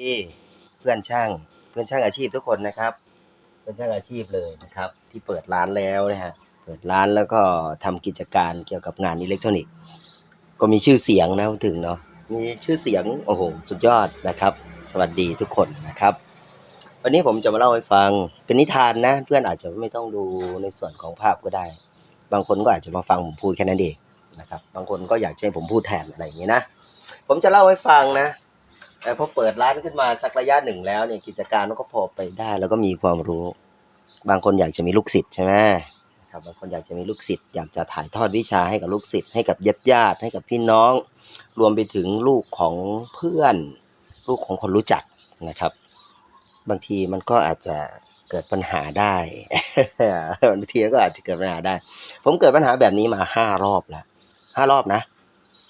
ดีเพื่อนช่างเพื่อนช่างอาชีพทุกคนนะครับ เพื่อนช่างอาชีพเลยนะครับ ที่เปิดร้านแล้วนะฮะเปิดร้านแล้วก็ทำกิจการเกี่ยวกับงานอิเล็กทรอนิกส์ ก็มีชื่อเสียงนะถึงเนาะมีชื่อเสียงโอ้โหสุดยอดนะครับ สวัสดีทุกคนนะครับ วันนี้ผมจะมาเล่าให้ฟังเป็นนิทานนะ เพื่อนอาจจะไม่ต้องดูในส่วนของภาพก็ได้ บางคนก็อาจจะมาฟังผมพูดแค่นั้นเองนะครับบางคนก็อยากให้ผมพูดแทนอะไรอย่างนี้นะ ผมจะเล่าให้ฟังนะ แต่พอเปิดร้านขึ้นมาสักระยะหนึ่งแล้วเนี่ยกิจการมันก็พอไปได้ แล้วก็มีความรู้ บางคนอยากจะมีลูกศิษย์ใช่ไหมครับบางคนอยากจะมีลูกศิษย์อยากจะถ่ายทอดวิชาให้กับลูกศิษย์ให้กับญาติญาติให้กับพี่น้อง รวมไปถึงลูกของเพื่อน ลูกของคนรู้จักนะครับ บางทีมันก็อาจจะเกิดปัญหาได้ บางทีก็อาจจะเกิดปัญหาได้ ผมเกิดปัญหาแบบนี้มาห้ารอบแล้วห้ารอบนะ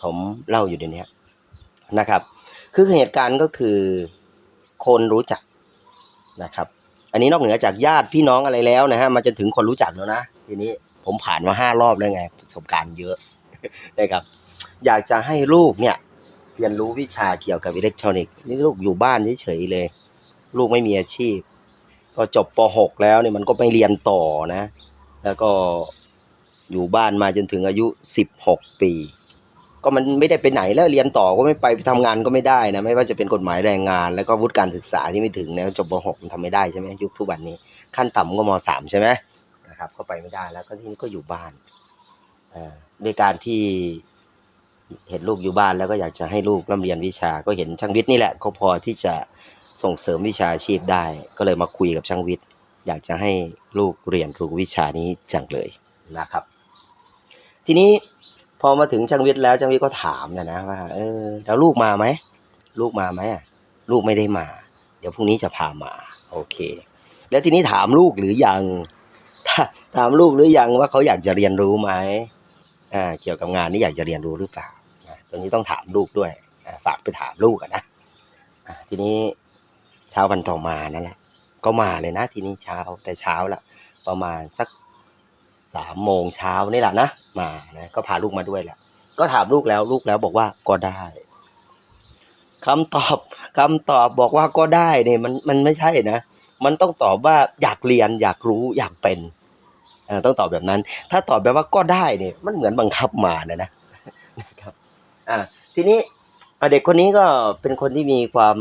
ผมเล่าอยู่เดี๋ยวนี้นะครับ คือเหตุการณ์ก็คือคนรู้จักนะครับ อันนี้นอกเหนือจากญาติพี่น้องอะไรแล้วนะฮะมาจนถึงคนรู้จักแล้วนะทีนี้ผมผ่านมาห้ารอบแล้วไงประสบการณ์เยอะนะครับ อยากจะให้ลูกเนี่ยเรียนรู้วิชาเกี่ยวกับอิเล็กทรอนิกส์นี่ลูกอยู่บ้านเฉยๆเลย ลูกไม่มีอาชีพ ก็จบป .6 แล้วเนี่ยมันก็ไม่เรียนต่อนะ แล้วก็อยู่บ้านมาจนถึงอายุ 16 ปี ก็มันไม่ได้ไปไหนแล้วเรียนต่อก็ไม่ไปทำงานก็ไม่ได้นะไม่ว่าจะเป็นกฎหมายแรงงาน แล้วก็วุฒิการศึกษาที่ไม่ถึงนี่ยจบป .6 มันทำไม่ได้ใช่ไหมยุคทุกวันนี้ ขั้นต่ำก็ม .3 ใช่ไหมนะครับก็ไปไม่ได้แล้วก็ที่นี่ก็อยู่บ้านด้วยการที่เห็นลูกอยู่บ้านแล้วก็อยากจะให้ลูกร่ำเรียนวิชา ก็เห็นช่างวิทย์นี่แหละก็พอที่จะส่งเสริมวิชาชีพได้ ก็เลยมาคุยกับช่างวิทย์ อยากจะให้ลูกเรียนรู้วิชานี้จังเลยนะครับ ทีนี้ พอมาถึงช่างวิทย์แล้วช่างวิทย์ก็ถามนะนะว่าเออแล้วลูกมาไหมลูกมาไหมลูกไม่ได้มา เดี๋ยวพรุ่งนี้จะพามาโอเค แล้วทีนี้ถามลูกหรือยังถามลูกหรือยังว่าเขาอยากจะเรียนรู้ไหมอ่าเกี่ยวกับงานนี้อยากจะเรียนรู้หรือเปล่าตรงนี้ต้องถามลูกด้วยฝากไปถามลูกอะนะทีนี้เช้าวันต่อมานั่นแหละก็มาเลยนะทีนี้เช้าแต่เช้าละประมาณสัก สามโมงเช้านี่แหละนะมานะก็พาลูกมาด้วยแหละก็ถามลูกแล้วลูกแล้วบอกว่าก็ได้คำตอบคำตอบบอกว่าก็ได้เนี่ยมันมันไม่ใช่นะ มันต้องตอบว่าอยากเรียนอยากรู้อยากเป็นต้องตอบแบบนั้น ถ้าตอบแบบว่าก็ได้เนี่ยมันเหมือนบังคับมานะนะนะครับอ่าทีนี้เด็กคนนี้ก็เป็นคนที่มีความ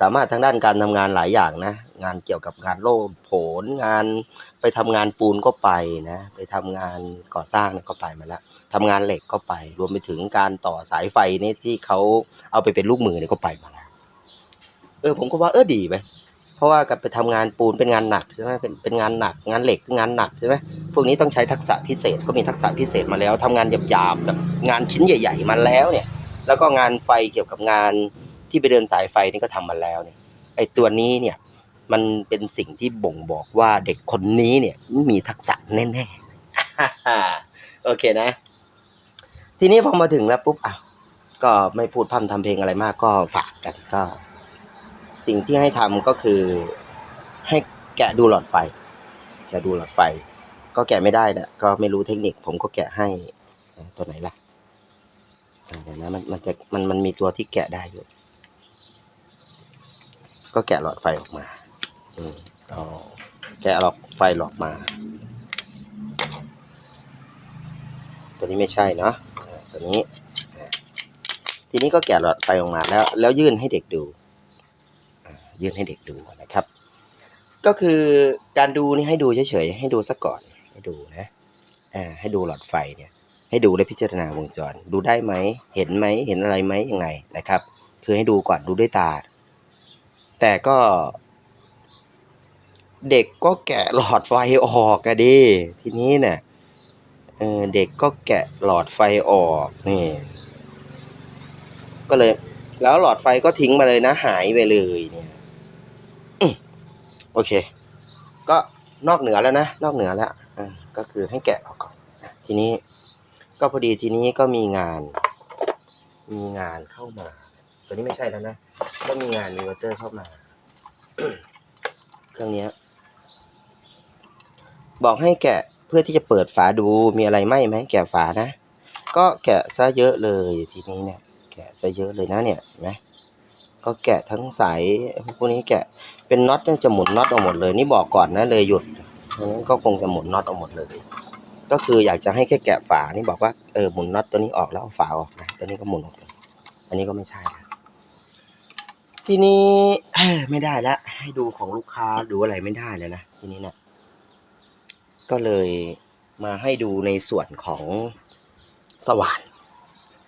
สามารถทางด้านการทำงานหลายอย่างนะ งานเกี่ยวกับงานโลดโผนงานไปทำงานปูนก็ไปนะ ไปทำงานก่อสร้างเนี่ยก็ไปมาแล้วทำงานเหล็กก็ไป รวมไปถึงการต่อสายไฟนี่ที่เขาเอาไปเป็นลูกมือเนี่ยก็ไปมาแล้วเออผมก็ว่าเออดีไปเพราะว่ากับไปทำงานปูนเป็นงานหนักใช่ไหมเป็นเป็นงานหนักงานเหล็กงานหนักใช่ไหมพวกนี้ต้องใช้ทักษะพิเศษก็มีทักษะพิเศษมาแล้วทำงานหยาบๆแบบงานชิ้นใหญ่ ๆ มาแล้วเนี่ย แล้วก็งานไฟเกี่ยวกับงานที่ไปเดินสายไฟนี่ก็ทำมาแล้วเนี่ยไอ้ตัวนี้เนี่ย มันเป็นสิ่งที่บ่งบอกว่าเด็กคนนี้เนี่ยมีทักษะแน่ๆ โอเคนะ ทีนี้พอมาถึงแล้วปุ๊บอะก็ไม่พูดพร่ำทำเพลงอะไรมากก็ฝากกันก็ สิ่งที่ให้ทำก็คือให้แกะดูหลอดไฟ แกะดูหลอดไฟ ก็แกะไม่ได้นะก็ไม่รู้เทคนิคผมก็แกะให้ตัวไหนล่ะเดี๋ยวนะมันมันจะมันมันมีตัวที่แกะได้อยู่ ก็แกะหลอดไฟออกมา อืมก็แกะหลอดไฟหลอดมา ตัวนี้ไม่ใช่เนาะตัวนี้ ทีนี้ก็แกะหลอดไฟออกมาแล้ว แล้วยื่นให้เด็กดูยื่นให้เด็กดูนะครับ ก็คือการดูนี่ให้ดูเฉยๆให้ดูซะก่อนให้ดูนะอ่าให้ดูหลอดไฟเนี่ยให้ดูและพิจารณาวงจร ดูได้ไหม เห็นไหมเห็นอะไรไหมยังไงนะครับ คือให้ดูก่อนดูด้วยตา แต่ก็ เด็กก็แกะหลอดไฟออกอะดิทีนี้เนี่ยเออเด็กก็แกะหลอดไฟออกนี่ก็เลย แล้วหลอดไฟก็ทิ้งมาเลยนะ หายไปเลยเนี่ยอโอเค ก็นอกเหนือแล้วนะ นอกเหนือแล้วก็คือให้แกะออกก่อนทีนี้ ก็พอดีทีนี้ก็มีงาน มีงานเข้ามา ตัวนี้ไม่ใช่แล้วนะ ก็มีงานมีวอเตอร์เข้ามา เครื่องนี้ บอกให้แกะเพื่อที่จะเปิดฝาดูมีอะไรไหมไหมแกะฝานะ ก็แกะซะเยอะเลยทีนี้เนี่ย แกะซะเยอะเลยนะเนี่ยเห็นไหมก็แกะทั้งสายพวกนี้แกะเป็นน็อตจะหมุนน็อตออกหมดเลย นี่บอกก่อนนะเลยหยุดงั้นก็คงจะหมุนน็อตออกหมดเลย ก็คืออยากจะให้แค่แกะฝานี่บอกว่าเออหมุนน็อตตัวนี้ออกแล้วเอาฝาออกนะตัวนี้ก็หมุนออกเลยอันนี้ก็ไม่ใช่นะทีนี้ไม่ได้ละให้ดูของลูกค้าดูอะไรไม่ได้เลยนะทีนี้เนะ ก็เลยมาให้ดูในส่วนของสว่าน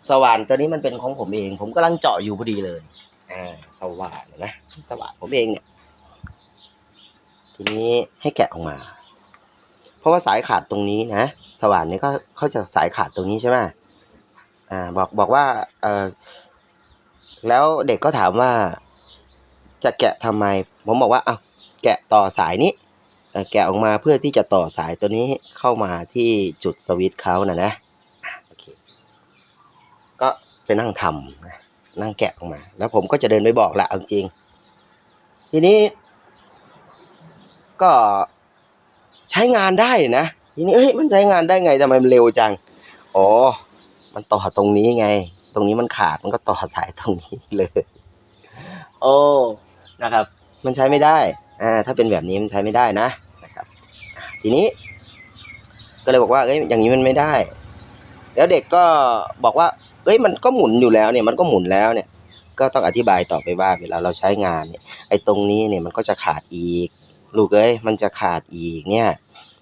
สว่านตัวนี้มันเป็นของผมเอง ผมกำลังเจาะอยู่พอดีเลยอ่าสว่านนะสว่านผมเองเนี่ยทีนี้ให้แกะออกมา เพราะว่าสายขาดตรงนี้นะ สว่านเนี่ยก็เขาจะสายขาดตรงนี้ใช่ไหมอ่าบอกบอกว่าเออแล้วเด็กก็ถามว่าจะแกะทำไม ผมบอกว่าเอาแกะต่อสายนี้ แกะออกมาเพื่อที่จะต่อสายตัวนี้เข้ามาที่จุดสวิตช์เขานะนะอะโอเคก็ไปนั่งทำนะนั่งแกะออกมา แล้วผมก็จะเดินไปบอกละเอาจริง ทีนี้ ก็ใช้งานได้นะทีนี้เอ้ยมันใช้งานได้ไงทำไมมันเร็วจังอ๋อมันต่อตรงนี้ไง ตรงนี้มันขาดมันก็ต่อสายตรงนี้เลย โอ้นะครับ มันใช้ไม่ได้อ่าถ้าเป็นแบบนี้มันใช้ไม่ได้นะ ทีนี้ ก็เลยบอกว่าเอ้ยอย่างนี้มันไม่ได้ แล้วเด็กก็บอกว่าเอ้ยมันก็หมุนอยู่แล้วเนี่ยมันก็หมุนแล้วเนี่ย ก็ต้องอธิบายต่อไปว่าเวลาเราใช้งานเนี่ยไอ้ตรงนี้เนี่ยมันก็จะขาดอีก ลูกเอ้ยมันจะขาดอีกเนี่ย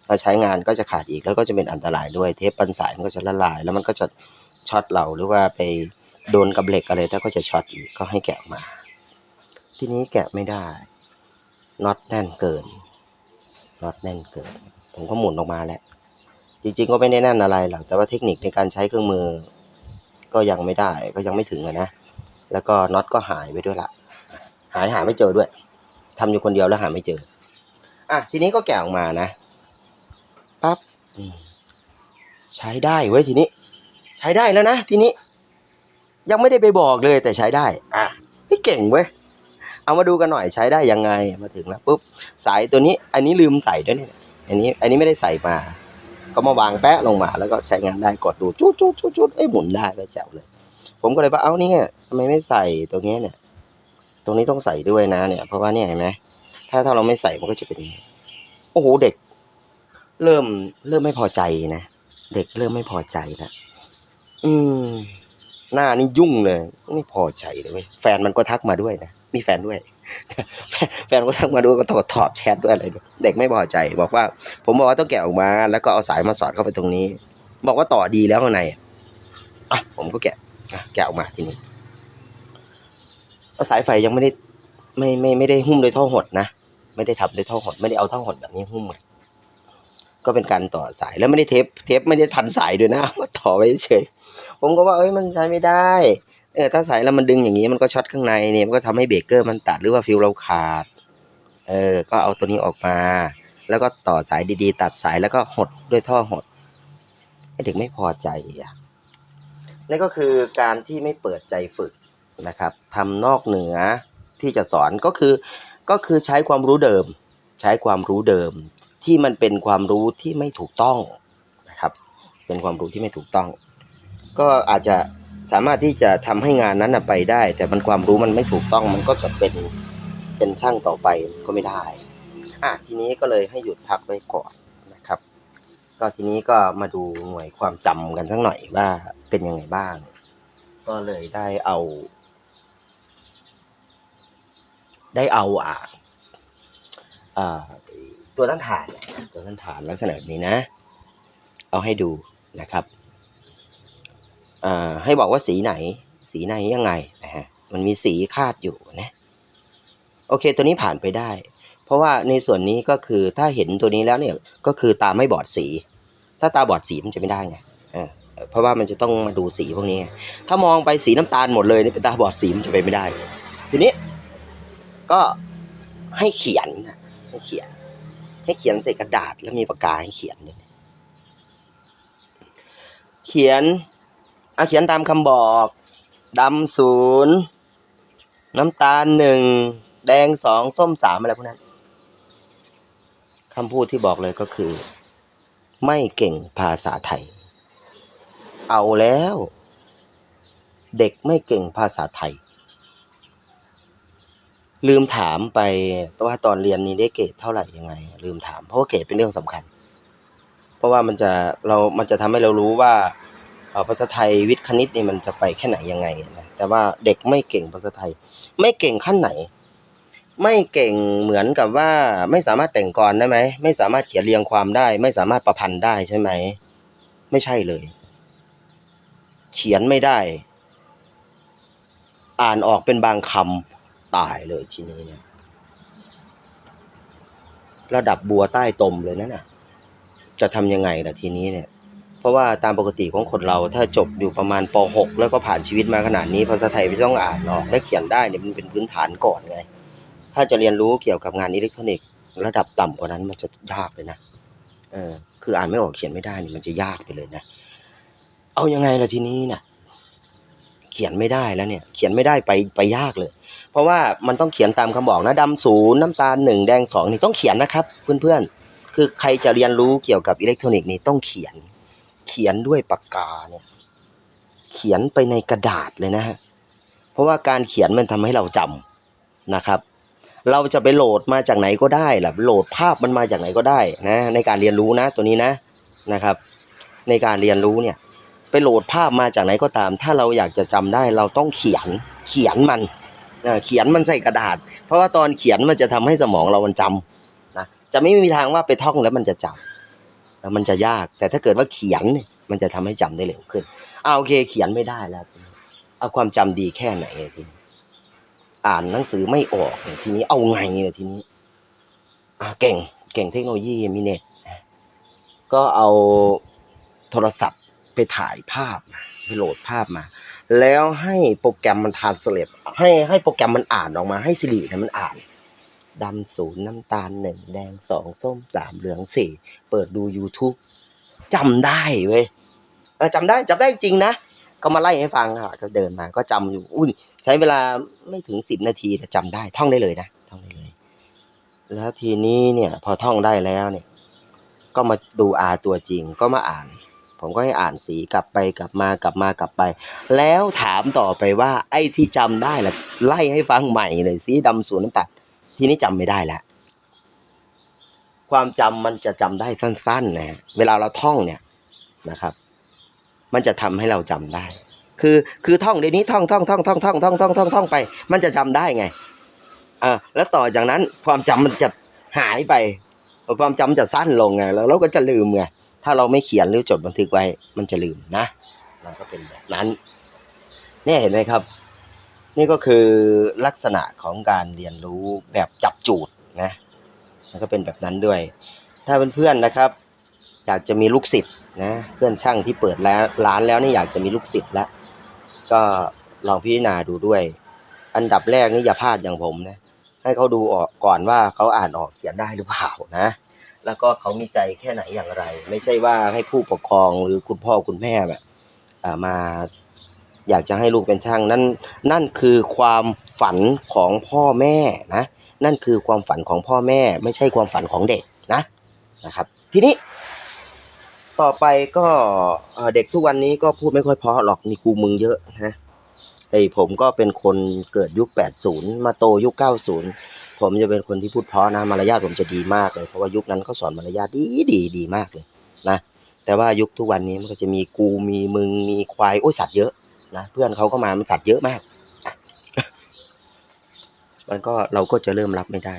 เราใช้งานก็จะขาดอีกแล้วก็จะเป็นอันตรายด้วยเทปปันสายมันก็จะละลาย แล้วมันก็จะช็อตเราหรือว่าไปโดนกับเหล็กอะไรถ้าก็จะช็อตอีกก็ให้แกะมา ทีนี้แกะไม่ได้น็อตแน่นเกิน น็อตแน่นเกินผมก็หมุนออกมาแล้ว จริงๆก็ไม่ได้แน่นอะไรหรอก แต่ว่าเทคนิคในการใช้เครื่องมือ ก็ยังไม่ได้ ก็ยังไม่ถึงอะนะ แล้วก็น็อตก็หายไปด้วยละ หายหาไม่เจอด้วยทำอยู่คนเดียวแล้วหาไม่เจอ อะ ทีนี้ก็แกะออกมานะ ปั๊บ ใช้ได้เว้ยทีนี้ ใช้ได้แล้วนะทีนี้ ยังไม่ได้ไปบอกเลยแต่ใช้ได้ อะไม่เก่งเว้ย เอามาดูกันหน่อยใช้ได้ยังไงมาถึงแล้วปุ๊บสายตัวนี้อันนี้ลืมใส่ด้วยเนี่ยอันนี้อันนี้ไม่ได้ใส่มา ก็มาวางแปะลงมาแล้วก็ใช้งานได้กดดูจุดจุดจุดจุดเอ้หมุนได้ไปแจ๋วเลย ผมก็เลยว่าเอ้านี่ทำไมไม่ใส่ตรงนี้เนี่ย ตรงนี้ต้องใส่ด้วยนะเนี่ย เพราะว่าเนี่ยเห็นไหมถ้าถ้าเราไม่ใส่มันก็จะเป็นโอ้โหเด็ก เริ่มเริ่มไม่พอใจนะเด็กเริ่มไม่พอใจนะอืม หน้านี่ยุ่งเลย ไม่พอใจเลยแฟนมันก็ทักมาด้วยนะ มีแฟนด้วย แฟนก็ทักมาด้วยก็ตอบตอบแชทด้วยอะไรด้วยเด็กไม่พอใจ บอกว่า ผมบอกว่าต้องแกะออกมา แล้วก็เอาสายมาสอดเข้าไปตรงนี้ บอกว่าต่อดีแล้วข้างในอะผมก็แกะแกะออกมาทีนี้เอาสายไฟยังไม่ได้ไม่ไม่ไม่ได้หุ้มโดยท่อหดนะไม่ได้ทำโดยท่อหดไม่ได้เอาท่อหดแบบนี้หุ้มก็เป็นการต่อสายแล้วไม่ได้เทปเทปไม่ได้พันสายด้วยนะมาต่อไว้เฉยผมก็ว่าเอ้ยมันใช้ไม่ได้ เออถ้าสายแล้วมันดึงอย่างนี้มันก็ช็อตข้างในเนี่ยมันก็ทำให้เบรกเกอร์มันตัดหรือว่าฟิวเราขาด เออ ก็เอาตัวนี้ออกมา แล้วก็ต่อสายดีๆ ตัดสายแล้วก็หดด้วยท่อหดไอเด็กไม่พอใจอะนั่นก็คือการที่ไม่เปิดใจฝึกนะครับทำนอกเหนือที่จะสอนก็คือก็คือใช้ความรู้เดิม ใช้ความรู้เดิม ที่มันเป็นความรู้ที่ไม่ถูกต้องนะครับ เป็นความรู้ที่ไม่ถูกต้อง ก็อาจจะ สามารถที่จะทำให้งานนั้นไปได้ แต่มันความรู้มันไม่ถูกต้องมันก็จะเป็นเป็นช่างต่อไปก็ไม่ได้อะทีนี้ก็เลยให้หยุดพักไว้ก่อนนะครับ ก็ทีนี้ก็มาดูหน่วยความจำกันสักหน่อยว่าเป็นยังไงบ้าง ก็เลยได้เอา ได้เอาอ่าอ่าตัวต้านทานตัวต้านทานลักษณะแบบนี้นะ เอาให้ดูนะครับ ให้บอกว่าสีไหน สีไหนยังไงนะฮะมันมีสีคาดอยู่นะโอเค ตัวนี้ผ่านไปได้ เพราะว่าในส่วนนี้ก็คือถ้าเห็นตัวนี้แล้วเนี่ยก็คือตาไม่บอดสี ถ้าตาบอดสีมันจะไม่ได้ไงเพราะว่ามันจะต้องมาดูสีพวกนี้ไงถ้ามองไปสีน้ำตาลหมดเลยนี่เป็นตาบอดสีมันจะไปไม่ได้ ทีนี้ก็ให้เขียนให้เขียน ให้เขียนใส่กระดาษแล้วมีปากกาให้เขียนด้วยเขียน เอาเขียนตามคำบอกดำศูนย์น้ำตาลหนึ่งแดงสองส้มสามอะไรพวกนั้นคำพูดที่บอกเลยก็คือ ไม่เก่งภาษาไทย เอาแล้ว เด็กไม่เก่งภาษาไทย ลืมถามไปว่าตอนเรียนนี้ได้เกรดเท่าไหร่ยังไง ลืมถามเพราะว่าเกรดเป็นเรื่องสำคัญ เพราะว่ามันจะเรา มันจะทำให้เรารู้ว่า ภาษาไทยวิทย์คณิตนี่มันจะไปแค่ไหนยังไงนะแต่ว่าเด็กไม่เก่งภาษาไทย ไม่เก่งขั้นไหน ไม่เก่งเหมือนกับว่าไม่สามารถแต่งกรได้ไหมไม่สามารถเขียนเรียงความได้ ไม่สามารถประพันธ์ได้ใช่ไหมไม่ใช่เลย เขียนไม่ได้ อ่านออกเป็นบางคำตายเลยทีนี้เนี่ยระดับบัวใต้ตมเลยนะน่ะ จะทำยังไงล่ะทีนี้เนี่ย เพราะว่าตามปกติของคนเราถ้าจบอยู่ประมาณป .6 แล้วก็ผ่านชีวิตมาขนาดนี้ภาษาไทยไม่ต้องอ่านออกและเขียนได้เนี่ยมันเป็นพื้นฐานก่อนไง ถ้าจะเรียนรู้เกี่ยวกับงานอิเล็กทรอนิกส์ระดับต่ำกว่านั้นมันจะยากเลยนะเออคืออ่านไม่ออกเขียนไม่ได้นี่มันจะยากไปเลยนะ เอายังไงล่ะทีนี้น่ะเขียนไม่ได้แล้วเนี่ยเขียนไม่ได้ไปไปยากเลย เพราะว่ามันต้องเขียนตามคำบอกนะดำศูนย์น้ำตาลหนึ่งแดงสองนี่ต้องเขียนนะครับ เพื่อนๆคือใครจะเรียนรู้เกี่ยวกับอิเล็กทรอนิกส์นี่ต้องเขียน เขียนด้วยปากกาเนี่ย เขียนไปในกระดาษเลยนะฮะ เพราะว่าการเขียนมันทำให้เราจำนะครับ เราจะไปโหลดมาจากไหนก็ได้แหละโหลดภาพมันมาจากไหนก็ได้นะ ในการเรียนรู้นะตัวนี้นะนะครับ ในการเรียนรู้เนี่ย ไปโหลดภาพมาจากไหนก็ตาม ถ้าเราอยากจะจำได้เราต้องเขียนเขียนมันเขียนมันใส่กระดาษ เพราะว่าตอนเขียนมันจะทำให้สมองเรามันจำนะจะไม่มีทางว่าไปท่องแล้วมันจะจำ แล้วมันจะยาก แต่ถ้าเกิดว่าเขียนเนี่ยมันจะทำให้จำได้เร็วขึ้นเอาโอเคเขียนไม่ได้แล้วเอาความจำดีแค่ไหนอะทีนี้อ่านหนังสือไม่ออกทีนี้เอาไงเนี่ยทีนี้อ่าเก่งเก่งเทคโนโลยีมีเน็ตก็เอาโทรศัพท์ไปถ่ายภาพไปโหลดภาพมา แล้วให้โปรแกรมมันทานสเลตให้ให้โปรแกรมมันอ่านออกมาให้สิริเนี่ยมันอ่าน ดำศูนย์น้ำตาลหนึ่งแดงสองส้มสามเหลืองสี่เปิดดู YouTube จำได้เว้ยเออจำได้จำได้จริงนะก็มาไล่ให้ฟังค่ะก็เดินมาก็จำอยู่อุ้ยใช้เวลาไม่ถึงสิบนาทีแต่จำได้ท่องได้เลยนะท่องได้เลย แล้วทีนี้เนี่ยพอท่องได้แล้วเนี่ย ก็มาดูอาตัวจริงก็มาอ่าน ผมก็ให้อ่านสีกลับไปกลับมากลับมากลับไป แล้วถามต่อไปว่า ไอ้ที่จำได้ล่ะไล่ให้ฟังใหม่เลยสีดำศูนย์น้ำตาล ทีนี้จำไม่ได้แล้วความจำมันจะจำได้สั้นๆนะฮะเวลาเราท่องเนี่ยนะครับ มันจะทำให้เราจำได้ คือคือท่องเดี๋ยวนี้ท่องท่องท่องท่องท่องท่องท่องท่องท่องไป มันจะจำได้ไงอ่าแล้วต่อจากนั้นความจำมันจะหายไป ความจำจะสั้นลงไงแล้วเราก็จะลืมไงถ้าเราไม่เขียนหรือจดบันทึกไว้ มันจะลืมนะมันก็เป็นแบบนั้นเนี่ยเห็นไหมครับ นี่ก็คือลักษณะของการเรียนรู้แบบจับจูดนะมันก็เป็นแบบนั้นด้วย ถ้าเพื่อนๆนะครับ อยากจะมีลูกศิษย์นะเพื่อนช่างที่เปิดแล้วร้านแล้วนี่อยากจะมีลูกศิษย์แล้วก็ลองพิจารณาดูด้วย อันดับแรกนี่อย่าพลาดอย่างผมนะให้เขาดูออกก่อนว่าเขาอ่านออกเขียนได้หรือเปล่านะ แล้วก็เขามีใจแค่ไหนอย่างไร ไม่ใช่ว่าให้ผู้ปกครองหรือคุณพ่อคุณแม่แบบมา อยากจะให้ลูกเป็นช่างนั่นนั่นคือความฝันของพ่อแม่นะนั่นคือความฝันของพ่อแม่ ไม่ใช่ความฝันของเด็กนะนะครับ ทีนี้ ต่อไปก็เด็กทุกวันนี้ก็พูดไม่ค่อยเพราะหรอกมีกูมึงเยอะนะไอผมก็เป็นคนเกิดยุค 80 มาโตยุค 90 ผมจะเป็นคนที่พูดเพราะนะมารยาทผมจะดีมากเลยเพราะว่ายุคนั้นเขาสอนมารยาทดีดีดีมากเลยนะแต่ว่ายุคทุกวันนี้มันก็จะมีกูมีมึงมีควายโอ้ยสัตว์เยอะ นะเพื่อนเขาก็มามันสัตว์เยอะมาก มันก็เราก็จะเริ่มรับไม่ได้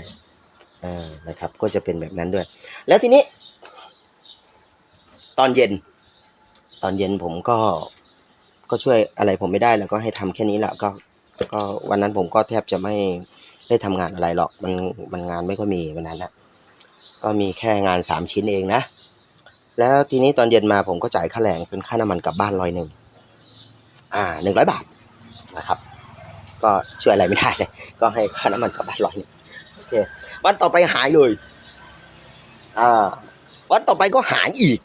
อ่านะครับ ก็จะเป็นแบบนั้นด้วย แล้วทีนี้ ตอนเย็น ตอนเย็นผมก็ก็ช่วยอะไรผมไม่ได้แล้วก็ให้ทำแค่นี้แหละก็ก็วันนั้นผมก็แทบจะไม่ได้ทำงานอะไรหรอกมันมันงานไม่ค่อยมีวันนั้นนะก็มีแค่งานสามชิ้นเองนะ แล้วทีนี้ตอนเย็นมาผมก็จ่ายค่าแรงเป็นค่าน้ำมันกลับบ้านร้อยหนึ่ง อ่าหนึ่งร้อยบาทนะครับ ก็ช่วยอะไรไม่ได้เลย ก็ให้ค่าน้ำมันกลับบ้านร้อยนึ่งโอเควันต่อไปหายเลยอ่าวันต่อไปก็หายอีก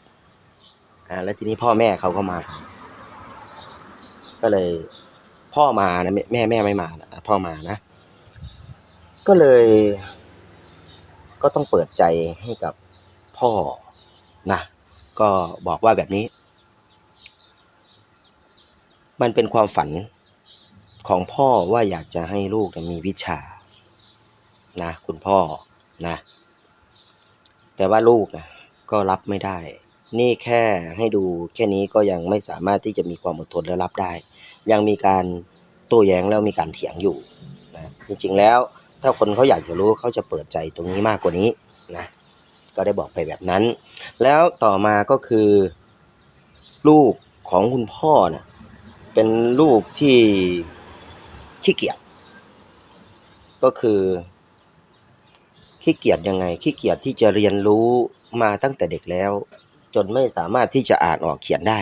อ่าแล้วทีนี้พ่อแม่เขาก็มา ก็เลย พ่อมานะแม่แม่แม่ไม่มานะพ่อมานะ ก็เลย ก็ต้องเปิดใจให้กับพ่อนะก็บอกว่าแบบนี้ มันเป็นความฝันของพ่อว่าอยากจะให้ลูกมีวิชา นะ คุณพ่อนะ แต่ว่าลูกนะก็รับไม่ได้ นี่แค่ให้ดูแค่นี้ก็ยังไม่สามารถที่จะมีความอดทนและรับได้ ยังมีการโต้แย้งแล้วมีการเถียงอยู่นะจริงๆแล้วถ้าคนเขาอยากจะรู้เขาจะเปิดใจตรงนี้มากกว่านี้นะก็ได้บอกไปแบบนั้น แล้วต่อมาก็คือ ลูกของคุณพ่อนะ เป็นลูกที่ขี้เกียจก็คือขี้เกียจยังไงขี้เกียจที่จะเรียนรู้มาตั้งแต่เด็กแล้ว จนไม่สามารถที่จะอ่านออกเขียนได้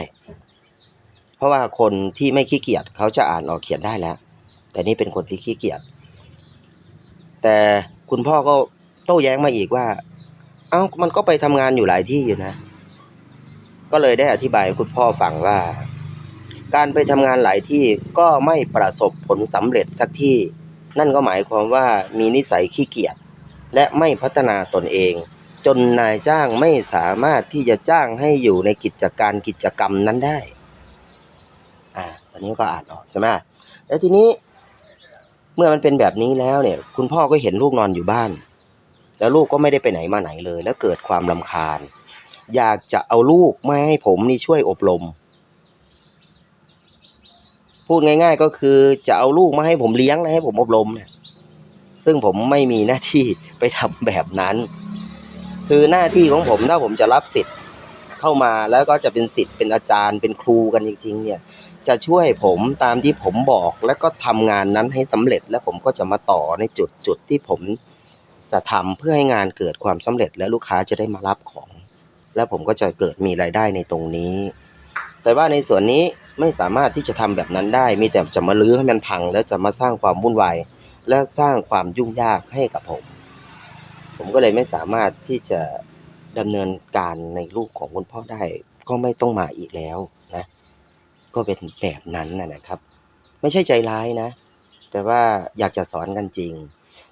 เพราะว่าคนที่ไม่ขี้เกียจเขาจะอ่านออกเขียนได้แล้ว แต่นี่เป็นคนที่ขี้เกียจแต่คุณพ่อก็โต้แย้งมาอีกว่า เอ้ามันก็ไปทำงานอยู่หลายที่อยู่นะ ก็เลยได้อธิบายคุณพ่อฟังว่า การไปทำงานหลายที่ก็ไม่ประสบผลสำเร็จสักที่ นั่นก็หมายความว่ามีนิสัยขี้เกียจและไม่พัฒนาตนเอง จนนายจ้างไม่สามารถที่จะจ้างให้อยู่ในกิจการกิจกรรมนั้นได้ อ่าตอนนี้ก็อ่านออกใช่ไหมแล้วทีนี้เมื่อมันเป็นแบบนี้แล้วเนี่ย คุณพ่อก็เห็นลูกนอนอยู่บ้าน แล้วลูกก็ไม่ได้ไปไหนมาไหนเลย แล้วเกิดความลำคาญ อยากจะเอาลูกมาให้ผมนี่ช่วยอบรม พูดง่าย ๆ ก็คือจะเอาลูกมาให้ผมเลี้ยงและให้ผมอบรมเนี่ยซึ่งผมไม่มีหน้าที่ไปทำแบบนั้น คือหน้าที่ของผมถ้าผมจะรับสิทธิ์เข้ามาแล้วก็จะเป็นสิทธิ์เป็นอาจารย์เป็นครูกันจริง ๆ เนี่ย จะช่วยผมตามที่ผมบอกแล้วก็ทำงานนั้นให้สำเร็จ แล้วผมก็จะมาต่อในจุดจุดที่ผมจะทำเพื่อให้งานเกิดความสำเร็จ และลูกค้าจะได้มารับของ แล้วผมก็จะเกิดมีรายได้ในตรงนี้ แต่ว่าในส่วนนี้ ไม่สามารถที่จะทำแบบนั้นได้ มีแต่จะมาลื้อให้มันพัง แล้วจะมาสร้างความวุ่นวายและสร้างความยุ่งยากให้กับผม ผมก็เลยไม่สามารถที่จะดำเนินการในลูกของคุณพ่อได้ ก็ไม่ต้องมาอีกแล้วนะ ก็เป็นแบบนั้นนะนะครับ ไม่ใช่ใจร้ายนะ แต่ว่าอยากจะสอนกันจริง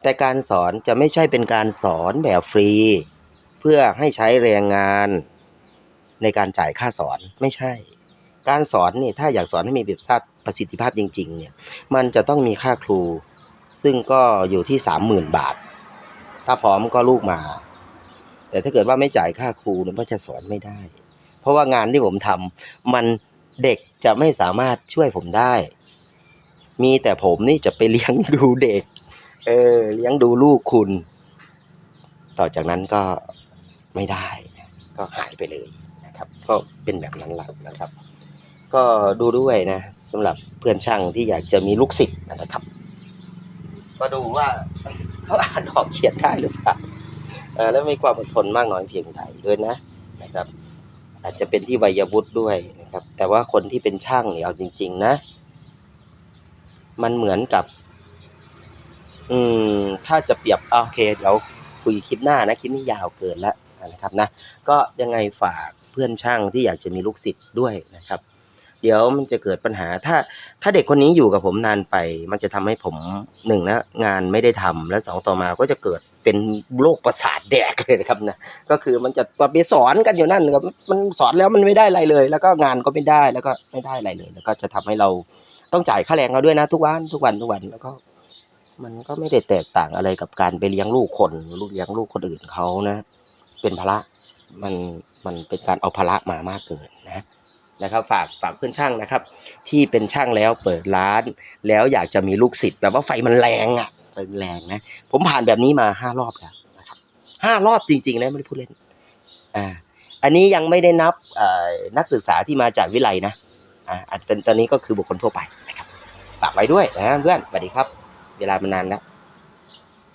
แต่การสอนจะไม่ใช่เป็นการสอนแบบฟรี เพื่อให้ใช้แรงงานในการจ่ายค่าสอนไม่ใช่ การสอนเนี่ยถ้าอยากสอนให้มีประสิทธิภาพจริงๆเนี่ยมันจะต้องมีค่าครู ซึ่งก็อยู่ที่สามหมื่นบาท ถ้าพร้อมก็ลูกมา แต่ถ้าเกิดว่าไม่จ่ายค่าครูเนี่ยมันจะสอนไม่ได้ เพราะว่างานที่ผมทำมันเด็กจะไม่สามารถช่วยผมได้ มีแต่ผมนี่จะไปเลี้ยงดูเด็ก เออเลี้ยงดูลูกคุณ ต่อจากนั้นก็ไม่ได้ ก็หายไปเลยนะครับ ก็เป็นแบบนั้นแหละนะครับ ก็ดูด้วยนะสำหรับเพื่อนช่างที่อยากจะมีลูกศิษย์นะครับ ก็ดูว่าเขาอ่านออกเขียนได้หรือเปล่าแล้วมีความอดทนมากน้อยเพียงใดด้วยนะนะครับ อาจจะเป็นที่วัยวุฒิด้วยนะครับ แต่ว่าคนที่เป็นช่างเนี่ยเอาจริง ๆ นะ มันเหมือนกับ อืม ถ้าจะเปรียบโอเค เดี๋ยวคุยคลิปหน้านะคลิปนี้ยาวเกินแล้วนะครับนะ ก็ยังไงฝากเพื่อนช่างที่อยากจะมีลูกศิษย์ด้วยนะครับ เดี๋ยวมันจะเกิดปัญหา ถ้าถ้าเด็กคนนี้อยู่กับผมนานไป มันจะทำให้ผมหนึ่งนะงานไม่ได้ทำและสองต่อมาก็จะเกิดเป็นโรคประสาทแดกเลยนะครับนะก็คือมันจะไปสอนกันอยู่นั่นครับมันสอนแล้วมันไม่ได้อะไรเลย แล้วก็งานก็ไม่ได้แล้วก็ไม่ได้อะไรเลย แล้วก็จะทำให้เราต้องจ่ายค่าแรงเราด้วยนะ ทุกวันทุกวันทุกวันแล้วก็ มันก็ไม่ได้แตกต่างอะไรกับการไปเลี้ยงลูกคนลูกเลี้ยงลูกคนอื่นเขานะ เป็นภาระมันมันเป็นการเอาภาระมามากเกินนะ นะครับฝากฝากเพื่อนช่างนะครับ ที่เป็นช่างแล้วเปิดร้าน แล้วอยากจะมีลูกศิษย์แบบว่าไฟมันแรงอะไฟมันแรงนะ ผมผ่านแบบนี้มาห้ารอบแล้วนะครับห้ารอบจริงๆนะไม่ได้พูดเล่นอ่าอันนี้ยังไม่ได้นับนักศึกษาที่มาจากวิไลนะอ่าอันตอนนี้ก็คือบุคคลทั่วไปนะครับ ฝากไว้ด้วยนะเพื่อนสวัสดีครับ เวลามันนานแล้ว